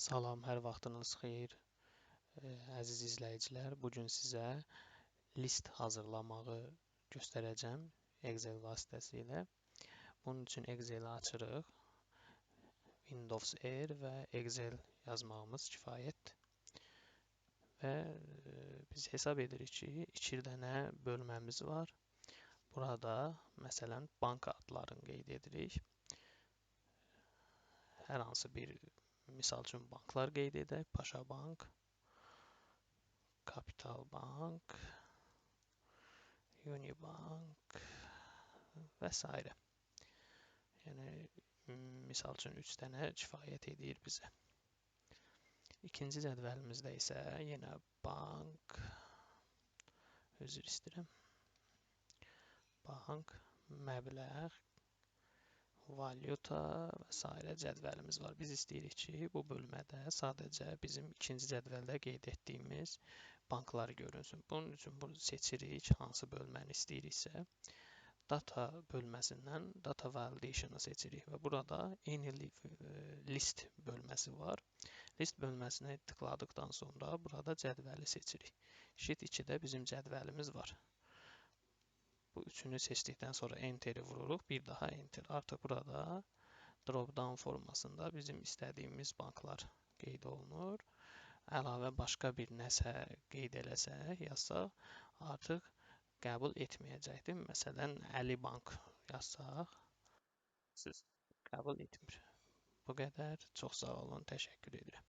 Salam, hər vaxtınız xeyir. Əziz izləyicilər, bu gün sizə list hazırlamağı göstərəcəm Excel vasitəsilə. Bunun üçün Excel-i açırıq. Windows R və Excel yazmağımız kifayətdir. Və biz hesab edirik ki, 2 dənə bölməmiz var. Burada məsələn bank adlarını qeyd edirik. Hər hansı bir Misal üçün banklar qeyd edək. Paşa Bank, Kapital Bank, Unibank və s. Yəni misal üçün 3 dənə kifayət edir bizə. İkinci cədvəlimizdə isə yenə bank üzr istəyirəm. Bank, məbləğ, valyuta və s. cədvəlimiz var. Biz istəyirik ki, bu bölmədə sadəcə bizim ikinci cədvəldə qeyd etdiyimiz banklar görünsün. Bunun üçün bunu seçirik, hansı bölməni istəyiriksə. Data bölməsindən data validation-ı seçirik və burada eyni list bölməsi var. List bölməsinə tıkladıqdan sonra burada cədvəli seçirik. Sheet 2-də bizim cədvəlimiz var. Bu üçünü seçdikdən sonra Enter-i vururuq. Bir daha Enter. Artıq burada drop-down formasında bizim istədiyimiz banklar qeyd olunur. Əlavə başqa bir nəsə qeyd eləsək, yazsaq, artıq qəbul etməyəcəkdir. Məsələn, Əli Bank yazsaq, siz qəbul etmir. Bu qədər. Çox sağ olun. Təşəkkür edirəm.